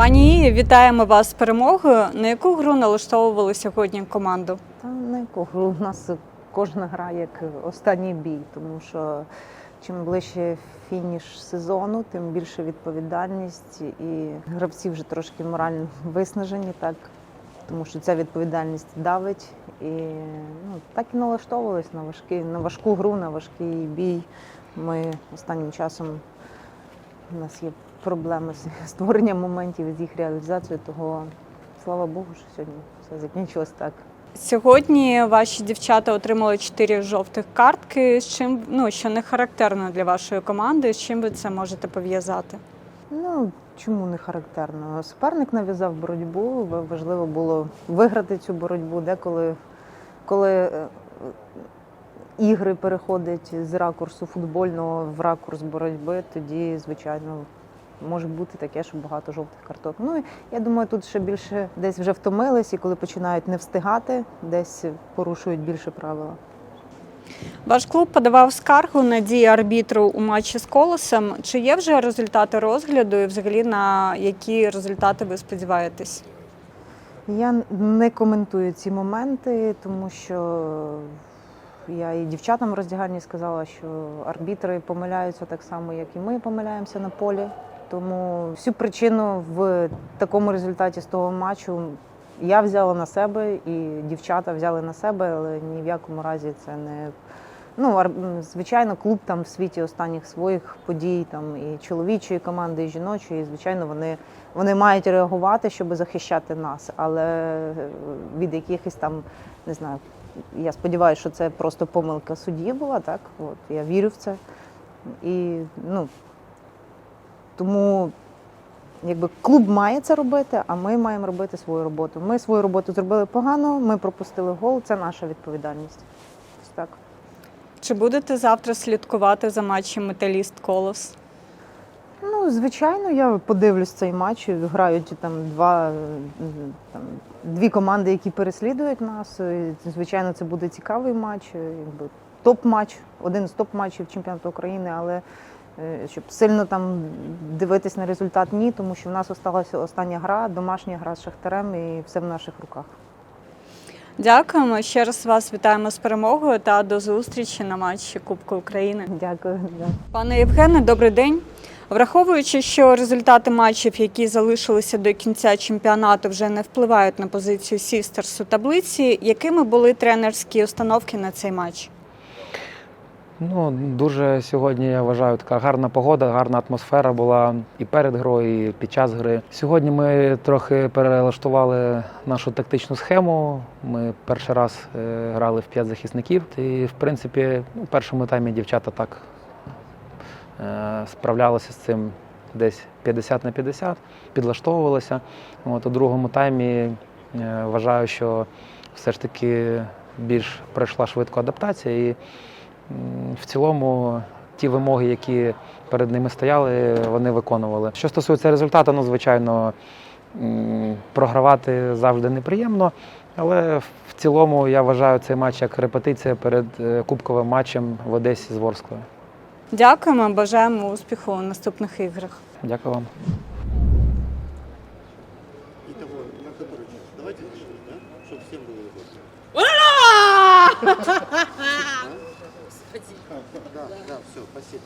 Пані вітаємо вас з перемогою. На яку гру налаштовували сьогодні команду? Та на яку гру у нас кожна гра як останній бій, тому що чим ближче фініш сезону, тим більше відповідальність, і гравці вже трошки морально виснажені, так тому що ця відповідальність давить. І ну, так і налаштовувались на важкі, на важку гру, на важкий бій. Ми останнім часом у нас є проблеми з створенням моментів з їх реалізацією, того слава Богу, що сьогодні все закінчилось так. Сьогодні ваші дівчата отримали чотири жовтих картки. З чим ну що не характерно для вашої команди? З чим ви це можете пов'язати? Ну чому не характерно? Суперник нав'язав боротьбу. ва- Важливо було виграти цю боротьбу. Деколи, коли е, ігри переходять з ракурсу футбольного в ракурс боротьби, тоді, звичайно, може бути таке, що багато жовтих карток. Ну я думаю, тут ще більше десь вже втомились, і коли починають не встигати, десь порушують більше правила. Ваш клуб подавав скаргу на дії арбітру у матчі з колосом. Чи є вже результати розгляду і взагалі на які результати ви сподіваєтесь? Я не коментую ці моменти, тому що я і дівчатам в роздягальні сказала, що арбітри помиляються так само, як і ми помиляємося на полі. Тому всю причину в такому результаті з того матчу я взяла на себе і дівчата взяли на себе, але ні в якому разі це не. Ну, звичайно, клуб там в світі останніх своїх подій, там і чоловічої команди, і жіночої, і, звичайно, вони, вони мають реагувати, щоб захищати нас. Але е, від якихось там, не знаю, я сподіваюся, що це просто помилка судді була, так? От, я вірю в це. І ну, тому якби клуб має це робити, а ми маємо робити свою роботу. Ми свою роботу зробили погано, ми пропустили гол, це наша відповідальність. Ось так. Чи будете завтра слідкувати за матчем Металіст Колос? Ну, звичайно, я подивлюсь цей матч. Грають там два там дві команди, які переслідують нас. І, Звичайно, це буде цікавий матч, якби топ-матч, один з топ-матчів чемпіонату України, але щоб сильно там дивитись на результат, ні, тому що в нас осталася остання гра, домашня гра з Шахтарем, і все в наших руках. Дякуємо. Ще раз вас вітаємо з перемогою та до зустрічі на матчі Кубку України. Дякую. дякую. Пане Євгене, добрий день. Враховуючи, що результати матчів, які залишилися до кінця чемпіонату, вже не впливають на позицію Сістерс у таблиці, якими були тренерські установки на цей матч? Ну, дуже сьогодні я вважаю така гарна погода, гарна атмосфера була і перед грою, і під час гри. Сьогодні ми трохи перелаштували нашу тактичну схему. Ми перший раз е, грали в п'ять захисників. І, в принципі, в першому таймі дівчата так е, справлялися з цим десь 50 на 50, підлаштовувалися. От, у другому таймі е, вважаю, що все ж таки більш пройшла швидко адаптація. І В цілому ті вимоги, які перед ними стояли, вони виконували. Що стосується результату, ну звичайно, м, програвати завжди неприємно, але в цілому я вважаю цей матч як репетиція перед е, кубковим матчем в Одесі з Ворсклою. Дякуємо, бажаємо успіху у наступних іграх. Дякую вам. Итого, на который час? Давайте начнем, да? Чтобы всем было удобно. Да, да, все, спасибо.